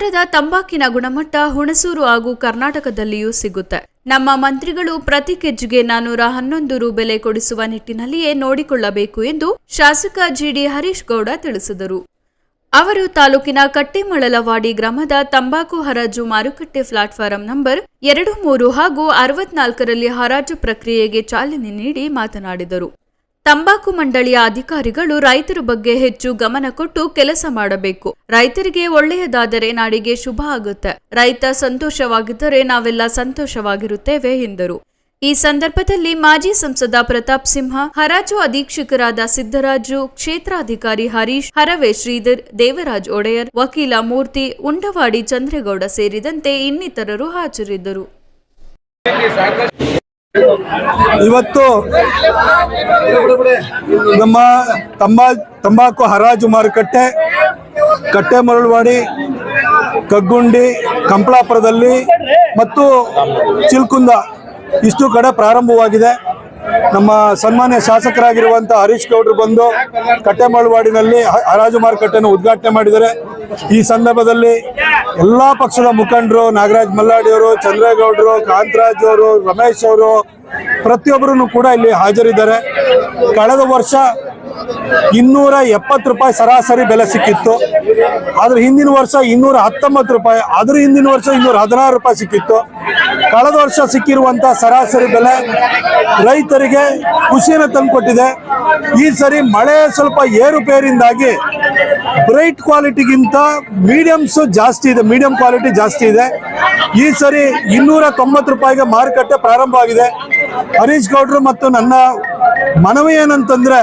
ಆಂಧ್ರದ ತಂಬಾಕಿನ ಗುಣಮಟ್ಟ ಹುಣಸೂರು ಹಾಗೂ ಕರ್ನಾಟಕದಲ್ಲಿಯೂ ಸಿಗುತ್ತೆ. ನಮ್ಮ ಮಂತ್ರಿಗಳು ಪ್ರತಿ ಕೆಜ್ಜಿಗೆ ನಾನೂರ ಹನ್ನೊಂದು ರು ಬೆಲೆ ಕೊಡಿಸುವ ನಿಟ್ಟಿನಲ್ಲಿಯೇ ನೋಡಿಕೊಳ್ಳಬೇಕು ಎಂದು ಶಾಸಕ ಜಿಡಿ ಹರೀಶ್ ಗೌಡ ತಿಳಿಸಿದರು. ಅವರು ತಾಲೂಕಿನ ಕಟ್ಟೆಮಳಲವಾಡಿ ಗ್ರಾಮದ ತಂಬಾಕು ಹರಾಜು ಮಾರುಕಟ್ಟೆ ಪ್ಲಾಟ್ಫಾರಂ ನಂಬರ್ ಎರಡು ಮೂರು ಹಾಗೂ ಅರವತ್ನಾಲ್ಕರಲ್ಲಿ ಹರಾಜು ಪ್ರಕ್ರಿಯೆಗೆ ಚಾಲನೆ ನೀಡಿ ಮಾತನಾಡಿದರು. ತಂಬಾಕು ಮಂಡಳಿಯ ಅಧಿಕಾರಿಗಳು ರೈತರ ಬಗ್ಗೆ ಹೆಚ್ಚು ಗಮನ ಕೊಟ್ಟು ಕೆಲಸ ಮಾಡಬೇಕು. ರೈತರಿಗೆ ಒಳ್ಳೆಯದಾದರೆ ನಾಡಿಗೆ ಶುಭ ಆಗುತ್ತೆ. ರೈತ ಸಂತೋಷವಾಗಿದ್ದರೆ ನಾವೆಲ್ಲ ಸಂತೋಷವಾಗಿರುತ್ತೇವೆ ಎಂದರು. ಈ ಸಂದರ್ಭದಲ್ಲಿ ಮಾಜಿ ಸಂಸದ ಪ್ರತಾಪ್ ಸಿಂಹ, ಹರಾಜು ಅಧೀಕ್ಷಕರಾದ ಸಿದ್ದರಾಜು, ಕ್ಷೇತ್ರಾಧಿಕಾರಿ ಹರೀಶ್, ಹರವೆ ಶ್ರೀಧರ್, ದೇವರಾಜ್ ಒಡೆಯರ್, ವಕೀಲ ಮೂರ್ತಿ, ಉಂಡವಾಡಿ ಚಂದ್ರೇಗೌಡ ಸೇರಿದಂತೆ ಇನ್ನಿತರರು ಹಾಜರಿದ್ದರು. ಇವತ್ತು ನಮ್ಮ ತಂಬಾ ತಂಬಾಕು ಹರಾಜು ಮಾರುಕಟ್ಟೆ, ಕಟ್ಟೆ ಮರಳುವಾಡಿ, ಕಗ್ಗುಂಡಿ, ಕಂಪ್ಲಾಪುರದಲ್ಲಿ ಮತ್ತು ಚಿಲ್ಕುಂದ ಇಷ್ಟು ಕಡೆ ಪ್ರಾರಂಭವಾಗಿದೆ. ನಮ್ಮ ಸನ್ಮಾನ್ಯ ಶಾಸಕರಾಗಿರುವಂತಹ ಹರೀಶ್ ಗೌಡ್ರು ಬಂದು ಕಟ್ಟೆಮಳವಾಡಿನಲ್ಲಿ ಹರಾಜು ಮಾರುಕಟ್ಟೆಯನ್ನು ಉದ್ಘಾಟನೆ ಮಾಡಿದ್ದಾರೆ. ಈ ಸಂದರ್ಭದಲ್ಲಿ ಎಲ್ಲ ಪಕ್ಷದ ಮುಖಂಡರು, ನಾಗರಾಜ್ ಮಲ್ಲಾಡಿಯವರು, ಚಂದ್ರೇಗೌಡರು, ಕಾಂತರಾಜ್ ಅವರು, ರಮೇಶ್ ಅವರು ಪ್ರತಿಯೊಬ್ಬರೂ ಕೂಡ ಇಲ್ಲಿ ಹಾಜರಿದ್ದಾರೆ. ಕಳೆದ ವರ್ಷ ಇನ್ನೂರ ಎಪ್ಪತ್ತು ರೂಪಾಯಿ ಸರಾಸರಿ ಬೆಲೆ ಸಿಕ್ಕಿತ್ತು. ಆದ್ರೆ ಹಿಂದಿನ ವರ್ಷ ಇನ್ನೂರ ಹತ್ತೊಂಬತ್ತು ರೂಪಾಯಿ ಅದ್ರ ಹಿಂದಿನ ವರ್ಷ ಇನ್ನೂರ ಹದಿನಾರು ರೂಪಾಯಿ ಸಿಕ್ಕಿತ್ತು. ಕಳೆದ ವರ್ಷ ಸಿಕ್ಕಿರುವಂತಹ ಸರಾಸರಿ ಬೆಲೆ ರೈತರಿಗೆ ಖುಷಿಯನ್ನು ತಂದುಕೊಟ್ಟಿದೆ. ಈ ಸರಿ ಮಳೆ ಸ್ವಲ್ಪ ಏರುಪೇರಿಂದಾಗಿ ಬ್ರೈಟ್ ಕ್ವಾಲಿಟಿಗಿಂತ ಮೀಡಿಯಮ್ಸ್ ಜಾಸ್ತಿ ಇದೆ ಮೀಡಿಯಂ ಕ್ವಾಲಿಟಿ ಜಾಸ್ತಿ ಇದೆ. ಈ ಸರಿ ಇನ್ನೂರ ತೊಂಬತ್ತು ರೂಪಾಯಿಗೆ ಮಾರುಕಟ್ಟೆ ಪ್ರಾರಂಭ ಆಗಿದೆ. ಹರೀಶ್ ಗೌಡ್ರು ಮತ್ತು ನನ್ನ ಮನವಿ ಏನಂತಂದ್ರೆ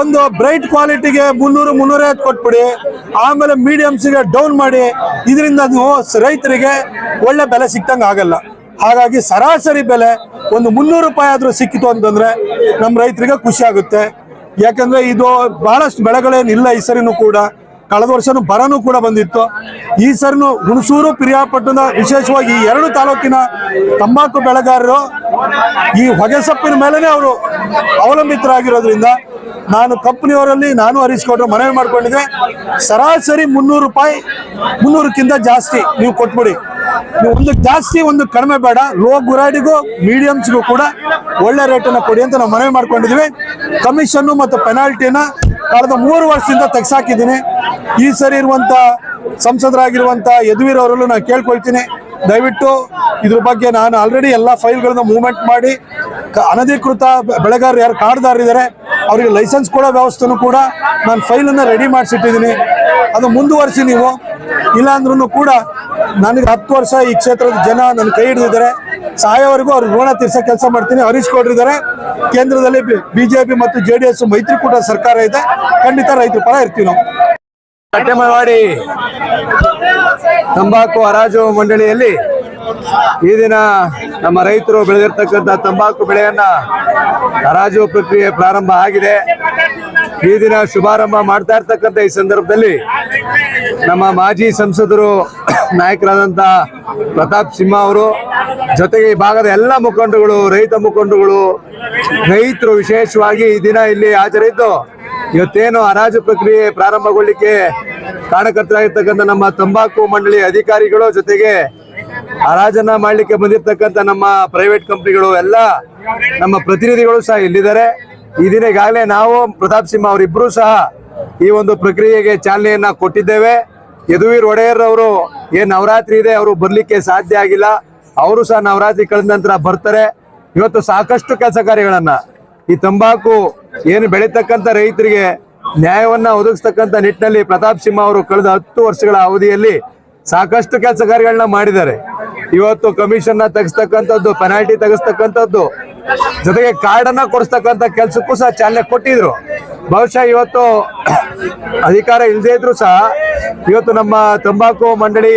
ಒಂದು ಬ್ರೈಟ್ ಕ್ವಾಲಿಟಿಗೆ ಮುನ್ನೂರು ಮುನ್ನೂರೈವತ್ತು ಕೊಟ್ಬಿಡಿ. ಆಮೇಲೆ ಮೀಡಿಯಮ್ಸ್ಗೆ ಡೌನ್ ಮಾಡಿ. ಇದರಿಂದ ರೈತರಿಗೆ ಒಳ್ಳೆ ಬೆಲೆ ಸಿಕ್ತಂಗೆ ಆಗಲ್ಲ. ಹಾಗಾಗಿ ಸರಾಸರಿ ಬೆಲೆ ಒಂದು ಮುನ್ನೂರು ರೂಪಾಯಿ ಆದರೂ ಸಿಕ್ಕಿತು ಅಂತಂದ್ರೆ ನಮ್ಮ ರೈತರಿಗೆ ಖುಷಿ ಆಗುತ್ತೆ. ಯಾಕಂದ್ರೆ ಇದು ಬಹಳಷ್ಟು ಬೆಳೆಗಳೇನಿಲ್ಲ ಈ ಸರಿನೂ ಕೂಡ. ಕಳೆದ ವರ್ಷನೂ ಬರನೂ ಕೂಡ ಬಂದಿತ್ತು. ಈ ಸರಿನೂ ಹುಣಸೂರು, ಪಿರಿಯಾಪಟ್ಟಣ, ವಿಶೇಷವಾಗಿ ಈ ಎರಡು ತಾಲೂಕಿನ ತಂಬಾಕು ಬೆಳೆಗಾರರು ಈ ಹೊಗೆಸೊಪ್ಪಿನ ಮೇಲೇ ಅವರು ಅವಲಂಬಿತರಾಗಿರೋದ್ರಿಂದ ನಾನು ಕಂಪ್ನಿಯವರಲ್ಲಿ ನಾನು ಹರೀಶ್ ಮನವಿ ಮಾಡ್ಕೊಂಡಿದ್ದೆ. ಸರಾಸರಿ ಮುನ್ನೂರು ರೂಪಾಯಿ ಮುನ್ನೂರಕ್ಕಿಂತ ಜಾಸ್ತಿ ನೀವು ಕೊಟ್ಬಿಡಿ. ನೀವು ಒಂದು ಜಾಸ್ತಿ ಒಂದು ಕಡಿಮೆ ಬೇಡ. ಲೋ ಗುರಾಡಿಗೂ ಮೀಡಿಯಮ್ಸ್ಗೂ ಕೂಡ ಒಳ್ಳೆ ರೇಟನ್ನು ಕೊಡಿ ಅಂತ ನಾವು ಮನವಿ ಮಾಡ್ಕೊಂಡಿದ್ವಿ ಕಮಿಷನ್ನು ಮತ್ತು ಪೆನಾಲ್ಟಿನ ಕಳೆದ ಮೂರು ವರ್ಷದಿಂದ ತೆಗ್ಸಾಕಿದ್ದೀನಿ. ಈ ಸರಿ ಇರುವಂಥ ಸಂಸದರಾಗಿರುವಂಥ ಯದುವೀರ್ ಅವರಲ್ಲೂ ನಾನು ಕೇಳ್ಕೊಳ್ತೀನಿ. ದಯವಿಟ್ಟು ಇದ್ರ ಬಗ್ಗೆ ನಾನು ಆಲ್ರೆಡಿ ಎಲ್ಲ ಫೈಲ್ಗಳನ್ನ ಮೂವ್ಮೆಂಟ್ ಮಾಡಿ ಅನಧಿಕೃತ ಬೆಳೆಗಾರರು ಯಾರು ಕಾರ್ಡ್ದಾರಿದ್ದಾರೆ ಅವರಿಗೆ ಲೈಸೆನ್ಸ್ ಕೊಡೋ ವ್ಯವಸ್ಥೆನೂ ಕೂಡ ನಾನು ಫೈಲನ್ನು ರೆಡಿ ಮಾಡಿಸಿಟ್ಟಿದ್ದೀನಿ. ಅದು ಮುಂದುವರಿಸಿ ನೀವು. ಇಲ್ಲಾಂದ್ರೂ ಕೂಡ ನನಗೆ ಹತ್ತು ವರ್ಷ ಈ ಕ್ಷೇತ್ರದ ಜನ ನನ್ನ ಕೈ ಹಿಡಿದಿದ್ದಾರೆ. ಸಾಯೋವರೆಗೂ ಅವ್ರಿಗೆ ಋಣ ತೀರ್ಸೋ ಕೆಲಸ ಮಾಡ್ತೀನಿ. ಹರೀಶ್ ಕೊಡ್ರಿದ್ದಾರೆ ಕೇಂದ್ರದಲ್ಲಿ ಬಿಜೆಪಿ ಮತ್ತು ಜೆ ಡಿ ಎಸ್ ಮೈತ್ರಿಕೂಟ ಸರ್ಕಾರ ಇದೆ. ಖಂಡಿತ ರೈತರ ಪರ ಇರ್ತೀವಿ ನಾವು. ಕಟ್ಟೆಮಳವಾಡಿ ತಂಬಾಕು ಹರಾಜು ಮಂಡಳಿಯಲ್ಲಿ ಈ ದಿನ ನಮ್ಮ ರೈತರು ಬೆಳೆದಿರ್ತಕ್ಕಂಥ ತಂಬಾಕು ಬೆಳೆಯನ್ನ ಹರಾಜು ಪ್ರಕ್ರಿಯೆ ಪ್ರಾರಂಭ ಆಗಿದೆ. ಈ ದಿನ ಶುಭಾರಂಭ ಮಾಡ್ತಾ ಇರ್ತಕ್ಕಂಥ ಈ ಸಂದರ್ಭದಲ್ಲಿ ನಮ್ಮ ಮಾಜಿ ಸಂಸದರು ನಾಯಕರಾದಂಥ ಪ್ರತಾಪ್ ಸಿಂಹ ಅವರು, ಜೊತೆಗೆ ಈ ಭಾಗದ ಎಲ್ಲ ಮುಖಂಡಗಳು ರೈತ ಮುಖಂಡಗಳು ರೈತರು ವಿಶೇಷವಾಗಿ ಈ ದಿನ ಇಲ್ಲಿ ಹಾಜರಿದ್ದು, ಇವತ್ತೇನು ಹರಾಜು ಪ್ರಕ್ರಿಯೆ ಪ್ರಾರಂಭಗೊಳ್ಳಿಕ್ಕೆ ಕಾರಣಕರ್ತರಾಗಿರ್ತಕ್ಕಂಥ ನಮ್ಮ ತಂಬಾಕು ಮಂಡಳಿ ಅಧಿಕಾರಿಗಳು ಜೊತೆಗೆ ಹರಾಜನ್ನ ಮಾಡಲಿಕ್ಕೆ ಬಂದಿರತಕ್ಕಂಥ ನಮ್ಮ ಪ್ರೈವೇಟ್ ಕಂಪ್ನಿಗಳು ಎಲ್ಲ, ನಮ್ಮ ಪ್ರತಿನಿಧಿಗಳು ಸಹ ಇಲ್ಲಿದ್ದಾರೆ. ಈ ದಿನ ಈಗಾಗಲೇ ನಾವು ಪ್ರತಾಪ್ ಸಿಂಹ ಅವರಿಬ್ಬರೂ ಸಹ ಈ ಒಂದು ಪ್ರಕ್ರಿಯೆಗೆ ಚಾಲನೆಯನ್ನ ಕೊಟ್ಟಿದ್ದೇವೆ. ಯದುವೀರ್ ಒಡೆಯರ್ ಅವರು ಏನ್ ನವರಾತ್ರಿ ಇದೆ, ಅವರು ಬರ್ಲಿಕ್ಕೆ ಸಾಧ್ಯ ಆಗಿಲ್ಲ. ಅವರು ಸಹ ನವರಾತ್ರಿ ಕಳೆದ ನಂತರ ಬರ್ತಾರೆ. ಇವತ್ತು ಸಾಕಷ್ಟು ಕೆಲಸ ಕಾರ್ಯಗಳನ್ನ ಈ ತಂಬಾಕು ಏನು ಬೆಳೀತಕ್ಕಂಥ ರೈತರಿಗೆ ನ್ಯಾಯವನ್ನ ಒದಗಿಸ್ತಕ್ಕಂಥ ನಿಟ್ಟಿನಲ್ಲಿ ಪ್ರತಾಪ್ ಸಿಂಹ ಅವರು ಕಳೆದ ಹತ್ತು ವರ್ಷಗಳ ಅವಧಿಯಲ್ಲಿ ಸಾಕಷ್ಟು ಕೆಲಸ ಕಾರ್ಯಗಳನ್ನ ಮಾಡಿದ್ದಾರೆ. ಇವತ್ತು ಕಮಿಷನ್ನ ತೆಗಿಸ್ತಕ್ಕಂಥದ್ದು ಪೆನಾಲ್ಟಿ ತೆಗಿಸ್ತಕ್ಕಂಥದ್ದು, ಜೊತೆಗೆ ಕಾರ್ಡ್ ಅನ್ನ ಕೊಡಿಸ್ತಕ್ಕಂಥ ಕೆಲಸಕ್ಕೂ ಸಹ ಚಾಲನೆ ಕೊಟ್ಟಿದ್ರು. ಬಹುಶಃ ಇವತ್ತು ಅಧಿಕಾರ ಇಲ್ಲದೇ ಇದ್ರು ಸಹ ಇವತ್ತು ನಮ್ಮ ತಂಬಾಕು ಮಂಡಳಿ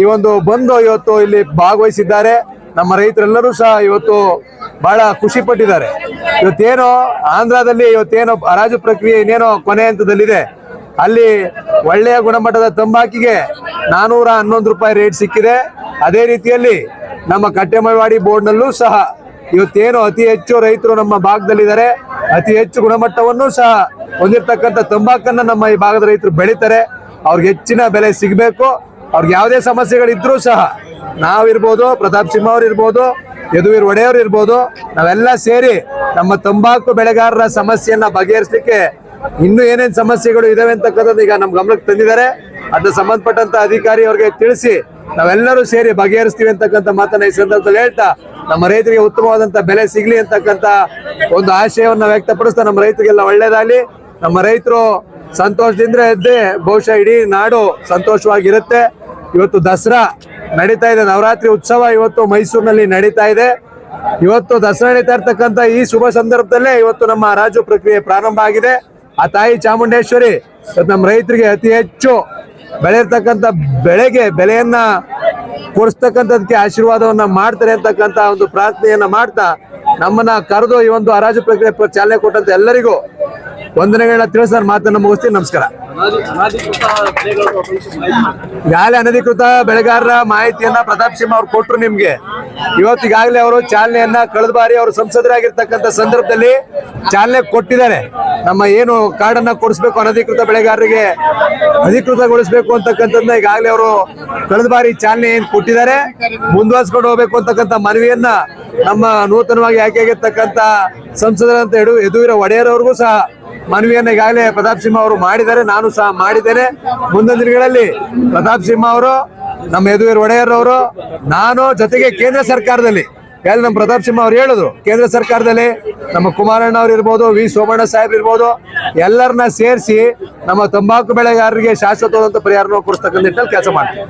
ಈ ಒಂದು ಬಂದು ಇವತ್ತು ಇಲ್ಲಿ ಭಾಗವಹಿಸಿದ್ದಾರೆ. ನಮ್ಮ ರೈತರೆಲ್ಲರೂ ಸಹ ಇವತ್ತು ಬಹಳ ಖುಷಿ ಪಟ್ಟಿದ್ದಾರೆ. ಇವತ್ತೇನು ಆಂಧ್ರದಲ್ಲಿ ಇವತ್ತೇನೋ ಹರಾಜು ಪ್ರಕ್ರಿಯೆ ಇನ್ನೇನೋ ಕೊನೆ ಹಂತದಲ್ಲಿದೆ. ಅಲ್ಲಿ ಒಳ್ಳೆಯ ಗುಣಮಟ್ಟದ ತಂಬಾಕಿಗೆ ನಾನೂರ ಹನ್ನೊಂದು ರೂಪಾಯಿ ರೇಟ್ ಸಿಕ್ಕಿದೆ. ಅದೇ ರೀತಿಯಲ್ಲಿ ನಮ್ಮ ಕಟ್ಟೆಮಳವಾಡಿ ಬೋರ್ಡ್ನಲ್ಲೂ ಸಹ ಇವತ್ತೇನು ಅತಿ ಹೆಚ್ಚು ರೈತರು ನಮ್ಮ ಭಾಗದಲ್ಲಿದ್ದಾರೆ, ಅತಿ ಹೆಚ್ಚು ಗುಣಮಟ್ಟವನ್ನು ಸಹ ಹೊಂದಿರತಕ್ಕಂಥ ತಂಬಾಕನ್ನ ನಮ್ಮ ಈ ಭಾಗದ ರೈತರು ಬೆಳೀತಾರೆ. ಅವ್ರಿಗೆ ಹೆಚ್ಚಿನ ಬೆಲೆ ಸಿಗಬೇಕು. ಅವ್ರಿಗೆ ಯಾವುದೇ ಸಮಸ್ಯೆಗಳಿದ್ರೂ ಸಹ ನಾವಿರ್ಬೋದು, ಪ್ರತಾಪ್ ಸಿಂಹ ಅವ್ರು ಇರ್ಬೋದು, ಯದುವೀರ್ ಒಡೆಯವ್ರು ಇರ್ಬೋದು, ನಾವೆಲ್ಲ ಸೇರಿ ನಮ್ಮ ತಂಬಾಕು ಬೆಳೆಗಾರರ ಸಮಸ್ಯೆಯನ್ನ ಬಗೆಹರಿಸಲಿಕ್ಕೆ ಇನ್ನು ಏನೇನು ಸಮಸ್ಯೆಗಳು ಇದಾವೆ ಅಂತಕ್ಕಂಥದ್ದು ಈಗ ನಮ್ಮ ಗಮನಕ್ಕೆ ತಂದಿದ್ದಾರೆ. ಅದಕ್ಕೆ ಸಂಬಂಧಪಟ್ಟಂತ ಅಧಿಕಾರಿ ಅವ್ರಿಗೆ ತಿಳಿಸಿ ನಾವೆಲ್ಲರೂ ಸೇರಿ ಬಗೆಹರಿಸ್ತೀವಿ ಅಂತಕ್ಕಂಥ ಮಾತನ್ನ ಈ ಸಂದರ್ಭದಲ್ಲಿ ಹೇಳ್ತಾ, ನಮ್ಮ ರೈತರಿಗೆ ಉತ್ತಮವಾದಂತ ಬೆಲೆ ಸಿಗ್ಲಿ ಅಂತಕ್ಕಂಥ ಒಂದು ಆಶಯವನ್ನ ವ್ಯಕ್ತಪಡಿಸ್ತಾ, ನಮ್ಮ ರೈತರಿಗೆಲ್ಲ ಒಳ್ಳೇದಾಗಲಿ ನಮ್ಮ ರೈತರು ಸಂತೋಷದಿಂದ ಇದ್ದೇ ಬಹುಶಃ ಇಡೀ ನಾಡು ಸಂತೋಷವಾಗಿರುತ್ತೆ. ಇವತ್ತು ದಸರಾ ನಡೀತಾ ಇದೆ, ನವರಾತ್ರಿ ಉತ್ಸವ ಇವತ್ತು ಮೈಸೂರಿನಲ್ಲಿ ನಡೀತಾ ಇದೆ. ಇವತ್ತು ದಸರಾ ನಡೀತಾ ಇರ್ತಕ್ಕಂಥ ಈ ಶುಭ ಸಂದರ್ಭದಲ್ಲೇ ಇವತ್ತು ನಮ್ಮ ರಾಜು ಪ್ರಕ್ರಿಯೆ ಪ್ರಾರಂಭ ಆಗಿದೆ. ಆ ತಾಯಿ ಚಾಮುಂಡೇಶ್ವರಿ ನಮ್ಮ ರೈತರಿಗೆ ಅತಿ ಹೆಚ್ಚು ಬೆಳೆರ್ತಕ್ಕಂಥ ಬೆಳೆಗೆ, ಬೆಲೆಯನ್ನ ಕೊಡಿಸ್ತಕ್ಕಂಥದಕ್ಕೆ ಆಶೀರ್ವಾದವನ್ನ ಮಾಡ್ತಾರೆ ಅಂತಕ್ಕಂಥ ಒಂದು ಪ್ರಾರ್ಥನೆಯನ್ನ ಮಾಡ್ತಾ ನಮ್ಮನ್ನ ಕರೆದು ಈ ಒಂದು ಹರಾಜು ಪ್ರಕ್ರಿಯೆ ಚಾಲನೆ ಕೊಟ್ಟಂತ ಎಲ್ಲರಿಗೂ ವಂದನೆಗಳನ್ನ ತಿಳಿಸಿದ ಮಾತನ್ನು ಮುಗಿಸ್ತೀನಿ. ನಮಸ್ಕಾರ. ಈಗಾಗಲೇ ಅನಧಿಕೃತ ಬೆಳೆಗಾರರ ಮಾಹಿತಿಯನ್ನ ಪ್ರತಾಪ್ ಸಿಂಹ ಅವ್ರು ಕೊಟ್ರು ನಿಮ್ಗೆ. ಇವತ್ತಿಗಾಗಲೇ ಅವರು ಚಾಲನೆಯನ್ನ ಕಳೆದ ಬಾರಿ ಅವರು ಸಂಸದರಾಗಿರ್ತಕ್ಕಂಥ ಸಂದರ್ಭದಲ್ಲಿ ಚಾಲನೆ ಕೊಟ್ಟಿದ್ದಾರೆ. ನಮ್ಮ ಏನು ಕಾರ್ಡನ್ನ ಕೊಡಿಸ್ಬೇಕು ಅನಧಿಕೃತ ಬೆಳೆಗಾರರಿಗೆ ಅಧಿಕೃತಗೊಳಿಸಬೇಕು ಅಂತಕ್ಕಂಥದ್ದನ್ನ ಈಗಾಗಲೇ ಅವರು ಕಳೆದ ಬಾರಿ ಚಾಲನೆ ಏನ್ ಕೊಟ್ಟಿದ್ದಾರೆ, ಮುಂದುವರ್ಸ್ಕೊಂಡು ಹೋಗ್ಬೇಕು ಅಂತಕ್ಕಂಥ ಮನವಿಯನ್ನ ನಮ್ಮ ನೂತನವಾಗಿ ಆಯ್ಕೆಯಾಗಿರ್ತಕ್ಕಂಥ ಸಂಸದರಂತ ಯಡು ಯದುವೀರ ಒಡೆಯರವ್ರಿಗೂ ಸಹ ಮನವಿಯನ್ನ ಈಗಾಗಲೇ ಪ್ರತಾಪ್ ಸಿಂಹ ಅವರು ಮಾಡಿದ್ದಾರೆ, ನಾನು ಸಹ ಮಾಡಿದ್ದೇನೆ. ಮುಂದಿನ ದಿನಗಳಲ್ಲಿ ಪ್ರತಾಪ್ ಸಿಂಹ ಅವರು, ನಮ್ಮ ಯದುವೀರ್ ಒಡೆಯರ್ ಅವರು ನಾನು ಜೊತೆಗೆ ಕೇಂದ್ರ ಸರ್ಕಾರದಲ್ಲಿ, ಯಾರು ನಮ್ಮ ಪ್ರತಾಪ್ ಸಿಂಹ ಅವ್ರು ಹೇಳಿದ್ರು ಕೇಂದ್ರ ಸರ್ಕಾರದಲ್ಲಿ ನಮ್ಮ ಕುಮಾರಣ್ಣ ಅವ್ರು ಇರ್ಬೋದು, ವಿ ಸೋಮಣ್ಣ ಸಾಹೇಬ್ ಇರ್ಬೋದು, ಎಲ್ಲರನ್ನ ಸೇರಿಸಿ ನಮ್ಮ ತಂಬಾಕು ಬೆಳೆಗಾರರಿಗೆ ಶಾಶ್ವತವಾದಂಥ ಪರಿಹಾರ ಕೊಡಿಸ್ತಕ್ಕಂಥ ನಿಟ್ಟಿನಲ್ಲಿ ಕೆಲಸ ಮಾಡ್ತೀವಿ.